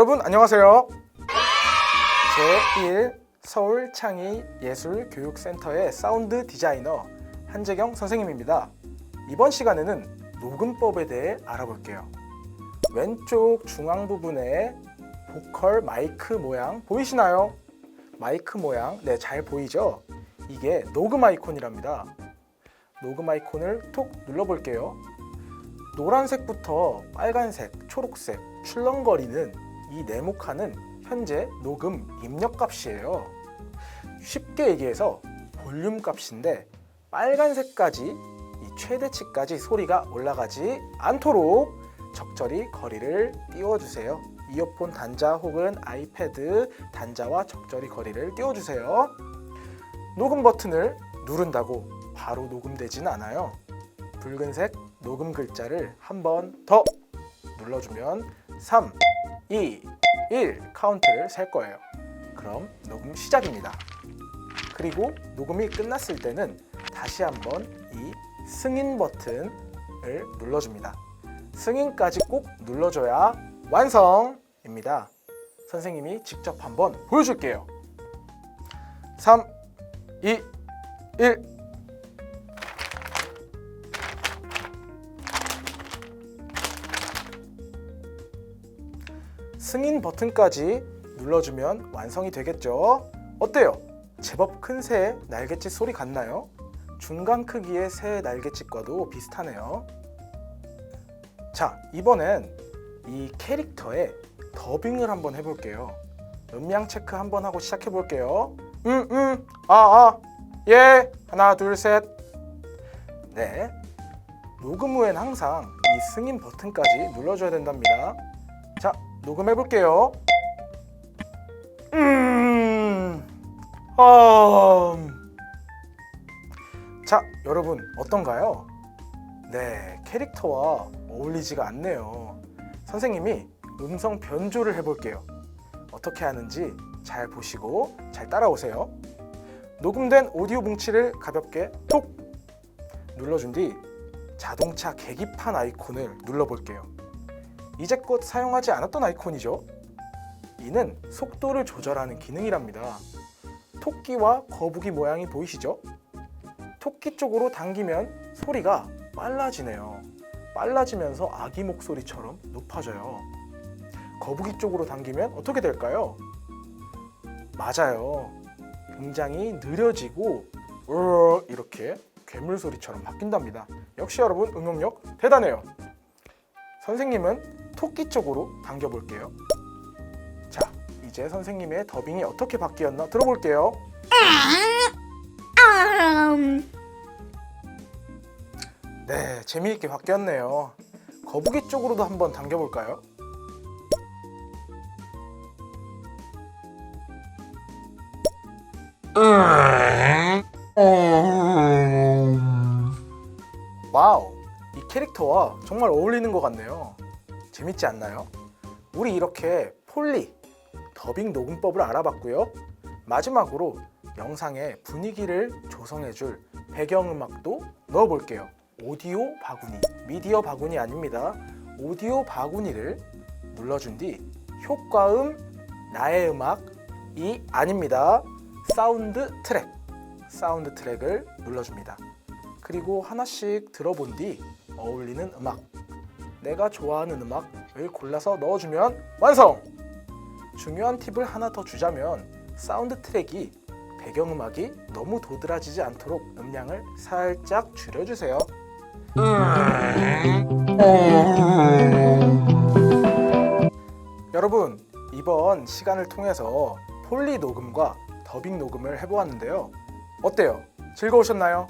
여러분 안녕하세요. 제1 서울 창의 예술 교육센터의 사운드 디자이너 한재경 선생님입니다. 이번 시간에는 녹음법에 대해 알아볼게요. 왼쪽 중앙 부분에 보컬 마이크 모양 보이시나요? 마이크 모양 네 잘 보이죠? 이게 녹음 아이콘이랍니다. 녹음 아이콘을 톡 눌러볼게요. 노란색부터 빨간색, 초록색, 출렁거리는 이 네모칸은 현재 녹음 입력 값이에요. 쉽게 얘기해서 볼륨 값인데 빨간색까지 이 최대치까지 소리가 올라가지 않도록 적절히 거리를 띄워주세요. 이어폰 단자 혹은 아이패드 단자와 적절히 거리를 띄워주세요. 녹음 버튼을 누른다고 바로 녹음되진 않아요. 붉은색 녹음 글자를 한 번 더 눌러주면 3, 2, 1 카운트를 셀 거예요. 그럼 녹음 시작입니다. 그리고 녹음이 끝났을 때는 다시 한번 이 승인 버튼을 눌러줍니다. 승인까지 꼭 눌러줘야 완성입니다. 선생님이 직접 한번 보여줄게요. 3, 2, 1 승인 버튼까지 눌러주면 완성이 되겠죠? 어때요? 제법 큰 새의 날갯짓 소리 같나요? 중간 크기의 새의 날갯짓과도 비슷하네요. 자, 이번엔 이 캐릭터의 더빙을 한번 해볼게요. 음량 체크 한번 하고 시작해 볼게요. 음, 음, 아, 아, 예, 하나, 둘, 셋. 네. 녹음 후엔 항상 이 승인 버튼까지 눌러줘야 된답니다. 자, 녹음해 볼게요. 음, 아, 자, 여러분 어떤가요? 네, 캐릭터와 어울리지가 않네요. 선생님이 음성 변조를 해 볼게요. 어떻게 하는지 잘 보시고 잘 따라오세요. 녹음된 오디오 뭉치를 가볍게 톡 눌러준 뒤 자동차 계기판 아이콘을 눌러볼게요. 이제껏 사용하지 않았던 아이콘이죠. 이는 속도를 조절하는 기능이랍니다. 토끼와 거북이 모양이 보이시죠? 토끼 쪽으로 당기면 소리가 빨라지네요. 빨라지면서 아기 목소리처럼 높아져요. 거북이 쪽으로 당기면 어떻게 될까요? 맞아요. 굉장히 느려지고 으 이렇게 괴물 소리처럼 바뀐답니다. 역시 여러분 응용력 대단해요. 선생님은 토끼 쪽으로 당겨 볼게요. 자, 이제 선생님의 더빙이 어떻게 바뀌었나 들어볼게요. 네, 재미있게 바뀌었네요. 거북이 쪽으로도 한번 당겨 볼까요? 와우, 이 캐릭터와 정말 어울리는 것 같네요. 재밌지 않나요? 우리 이렇게 폴리, 더빙 녹음법을 알아봤고요. 마지막으로 영상의 분위기를 조성해줄 배경음악도 넣어볼게요. 오디오 바구니, 미디어 바구니 아닙니다. 오디오 바구니를 눌러준 뒤 효과음, 나의 음악이 아닙니다. 사운드 트랙, 사운드 트랙을 눌러줍니다. 그리고 하나씩 들어본 뒤 어울리는 음악, 내가 좋아하는 음악을 골라서 넣어주면 완성! 중요한 팁을 하나 더 주자면 사운드 트랙이 배경음악이 너무 도드라지지 않도록 음량을 살짝 줄여주세요. 여러분, 이번 시간을 통해서 폴리 녹음과 더빙 녹음을 해보았는데요. 어때요? 즐거우셨나요?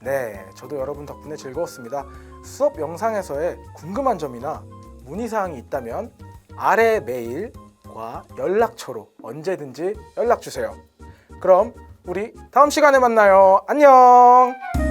네, 저도 여러분 덕분에 즐거웠습니다. 수업 영상에서의 궁금한 점이나 문의사항이 있다면 아래 메일과 연락처로 언제든지 연락 주세요. 그럼 우리 다음 시간에 만나요. 안녕!